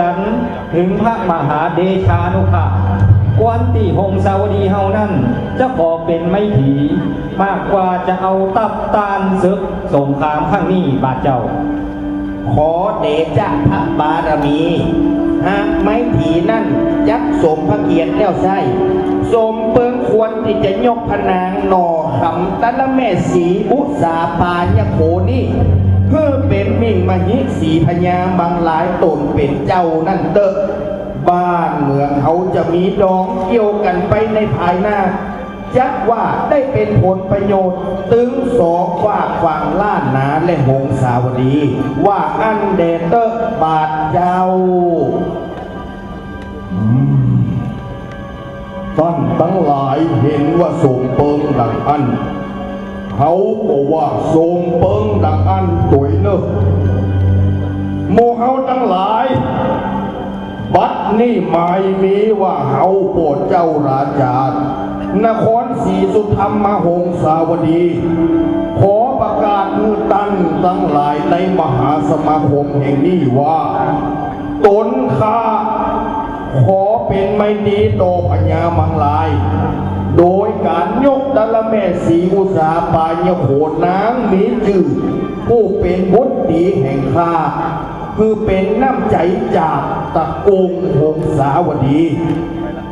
จันถึงพระมหาเดชานุภาพกวนที่หงสาวดีเฮานั่น จะขอเป็นไม่ผี มากกว่าจะเอาตับตานศึกสงครามข้างนี้บาดเจ้า ขอเดชะพระบารมี หากไม้ผีนั่นยักสมพระเกียรติแล้วใช่สมเปิงควรที่จะยกพนางหนอคำตะละแม่สีอุสาปายโขนี่ เพื่อเป็นมิ่งมหิสีพญาบางหลายตนเป็นเจ้านั่นเตอะบ้านเมืองเขาจะมีดองเกี่ยวกันไปในภายหน้าจักว่าได้เป็นผลประโยชน์ ตึงสองฝาฝั่งล้านนาและหงสาวดี ว่าอันเดเตอร์บาทเจ้าท่านทั้งหลายเห็นว่าทรงเปิงดังอัน เขาบอกว่าทรงเปิงดังอันตัวเนอะโมเฮาทั้งหลาย บัดนี่หมายมีว่าเฮาโปรดเจ้าราชานครศรีสุธรรมหงสาวดี ขอประกาศมือตั้นทั้งหลายในมหาสมาคมแห่งนี้ว่า ตนข้าขอเป็นไม่ดีต่อพญามังลาย โดยการยกดลแม่สีอุสาปายโขนนางมีจื่อผู้เป็นบุตรีแห่งข้าคือเป็นน้ำใจจากตะกูลหงสาวดี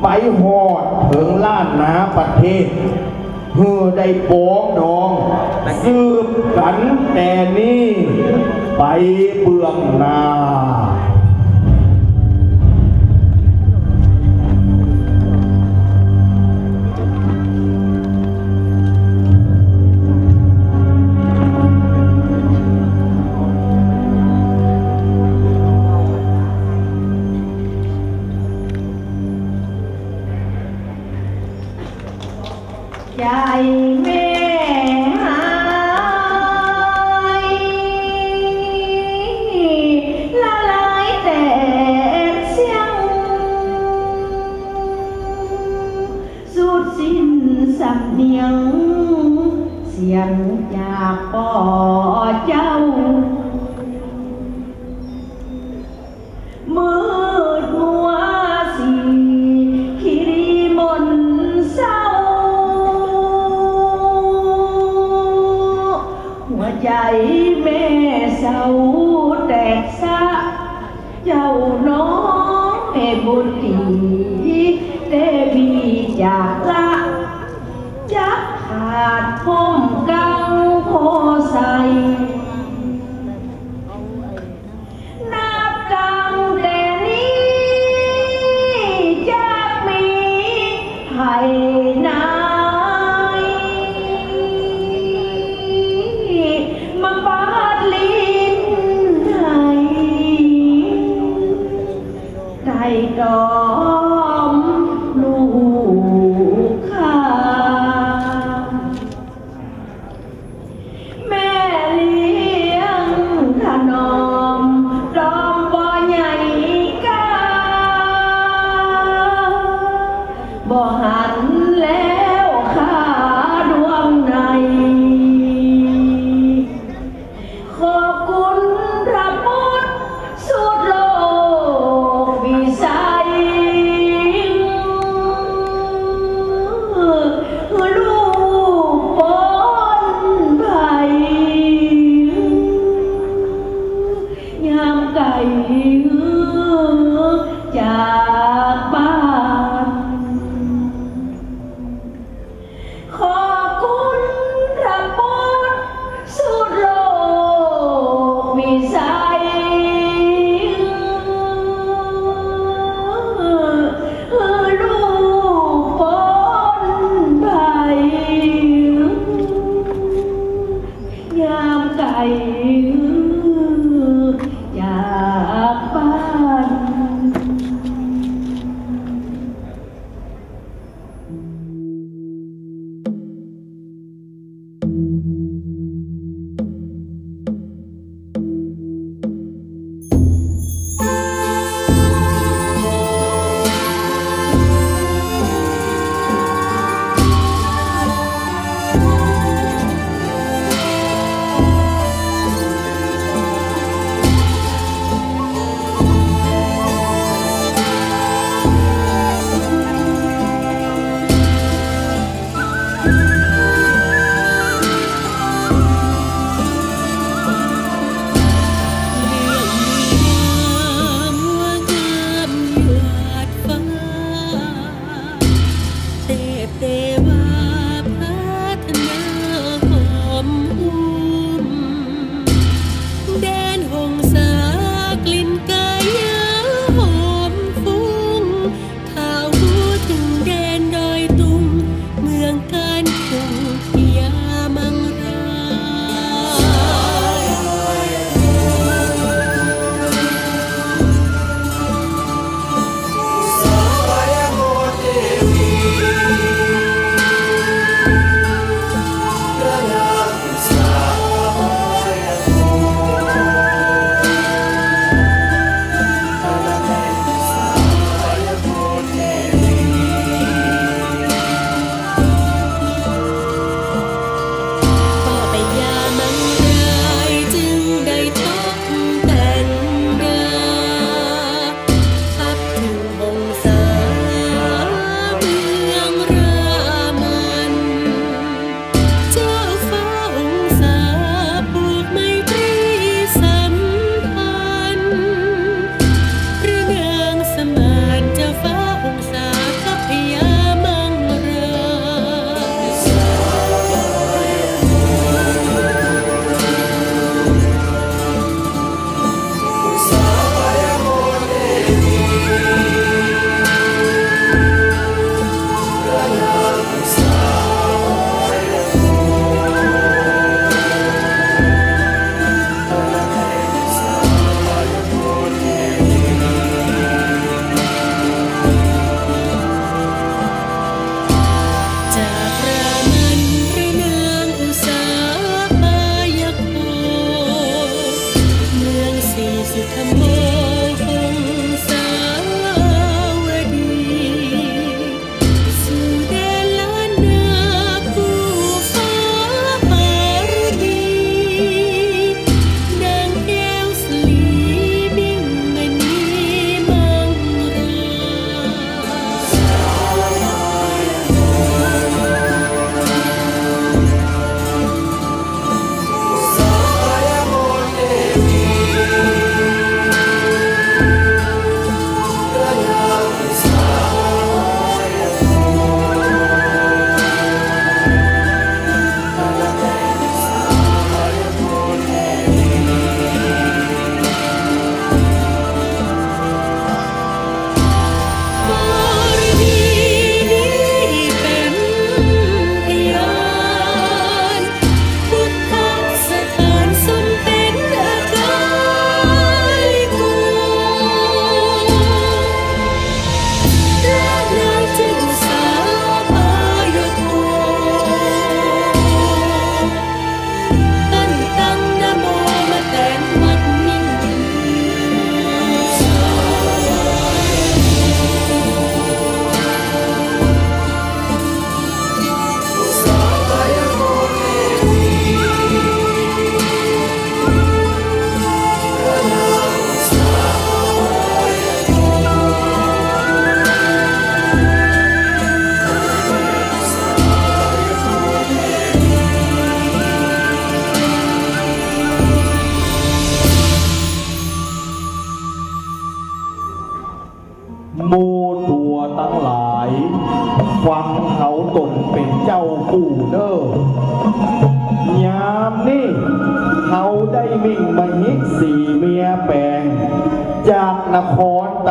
ไปหอดเถึงล้านนาประเทศเพื่อได้ป้องดองสืบกันแต่นี้ไปเบื้องหน้า สิ้นสำเนียงเสียงจากป่อเจ้ามืดมัวสีคิริ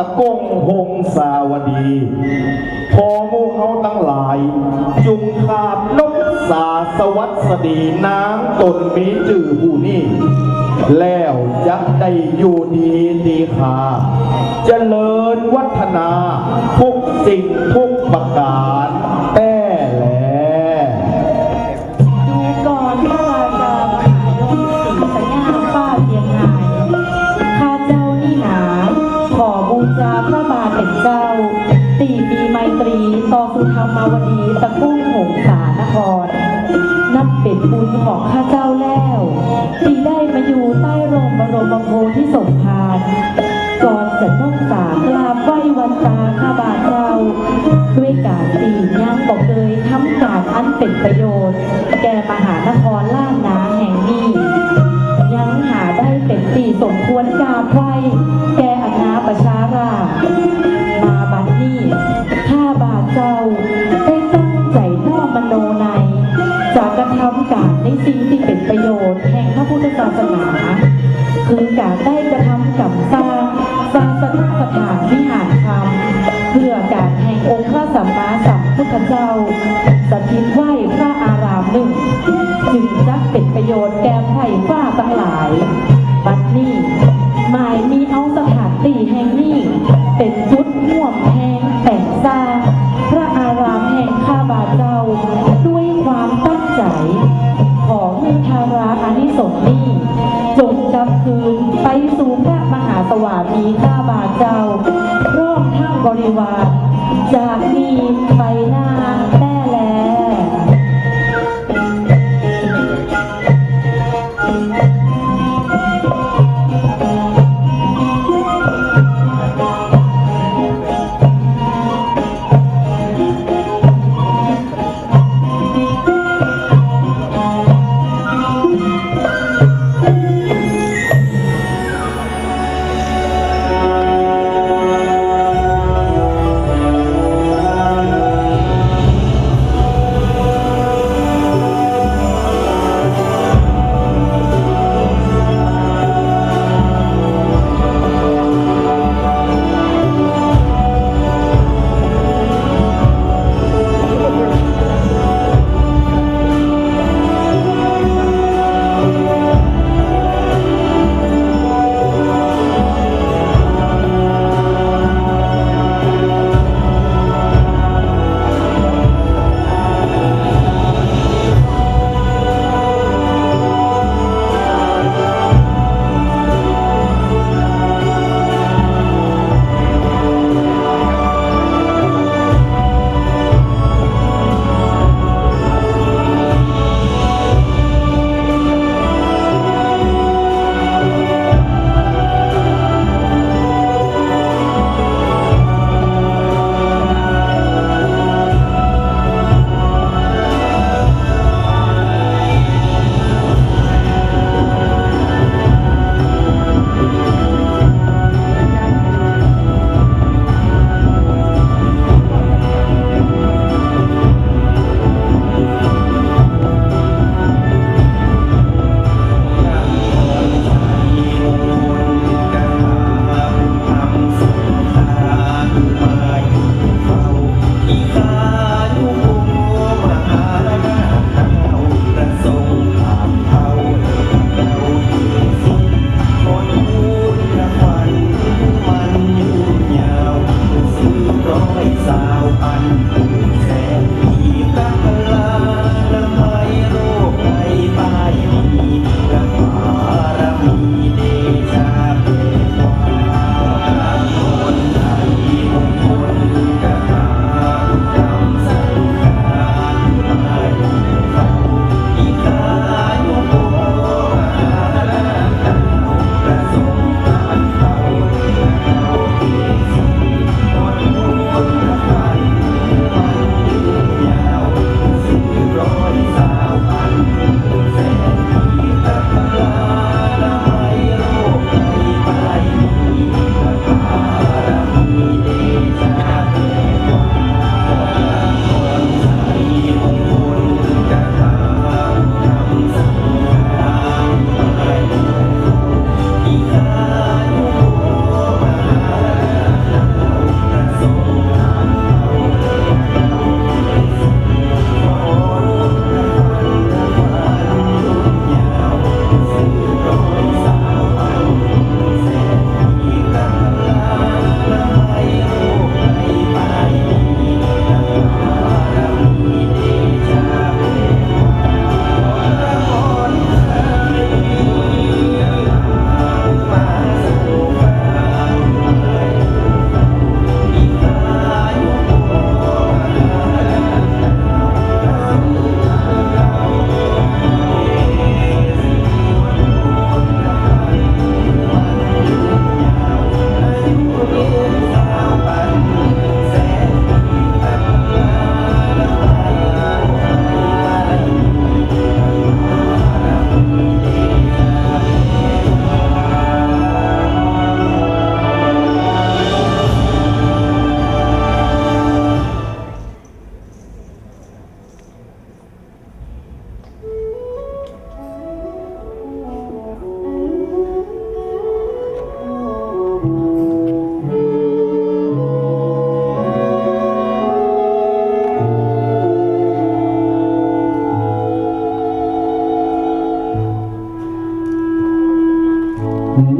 ตะกงหงสาวดี พอมูเฮาตั้งหลาย จุงขาบนกสาสวัสดีนางตนมีจื่อผู้นี่แล้วจะได้อยู่ดีดีขาเจริญวัฒนา ทุกสิ่งทุกประการ ของข้าเจ้าแล้วที่ได้มาอยู่ใต้ร่มบรมโพธิสมภารก่อนจะน้องสากราบไหว้วันตาข้าบาทเจ้าด้วยการตีย่างบอกเลยทำการอันเป็นประโยชน์ ศาสนาคือการได้กระทำกับสร้างสร้างสถานสถานวิหารธรรมเพื่อการแห่งองค์พระสัมมาสัมพุทธเจ้า สถิตไหวพระอารามหนึ่ง จึงจะเป็นประโยชน์แก่ไพ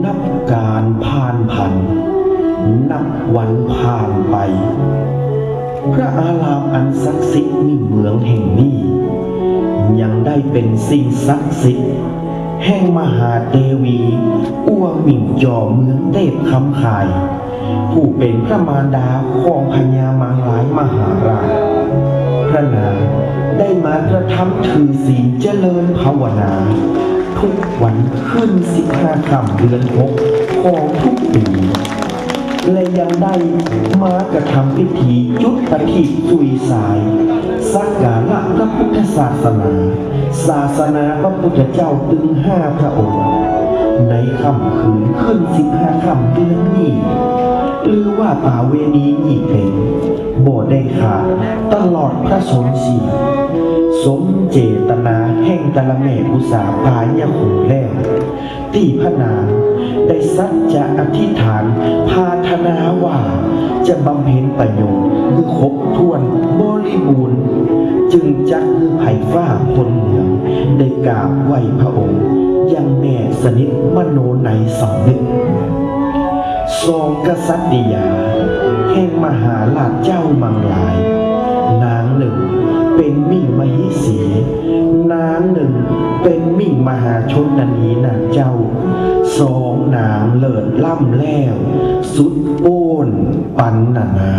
นับการผ่านพัน นับวันผ่านไป พระอารามอันศักดิ์สิทธิ์ในเมืองแห่งนี้ ยังได้เป็นสิ่งศักดิ์สิทธิ์แห่งมหาเทวีอ้วงมิ่งจอเมืองเทพคำขาย ผู้เป็นพระมารดาของพญามังลายมหาราชพระนางได้มากระทำถือศีลเจริญภาวนา ทุกวันขึ้นสิบห้าค่ำเดือนหกของทุกปีและยังได้มากระทำพิธีจุดปฏิสุยสาย สักการะพระพุทธศาสนา ศาสนาพระพุทธเจ้าตึงห้าพระองค์ ในค่ำคืนขึ้นสิบห้าค่ำเดือนนี้หรือว่าป่าเวณีอีกเป็นโบสถ์ได้ขาดตลอดพระชนชี สมเจตนาแห่งตะละแม่อุสาพายาหูแล้วที่พระนางได้สัจจะอธิษฐานพาธนาว่า จะบำเพ็ญประโยชน์คือครบถ้วนบริบูรณ์ จึงจักคือไผ่ฟ้าคนเหนืองได้กราบไหวพระองค์ ยังแม่สนิทมโนในสำนึกทรงกษัตริยา แห่งมหาลาชเจ้ามังลาย เป็นมิ่งมหิสี นางหนึ่งเป็นมิ่งมหาชนนันีนาเจ้า สองนางเลิศล่ำแล้ว สุดโอนปันนานา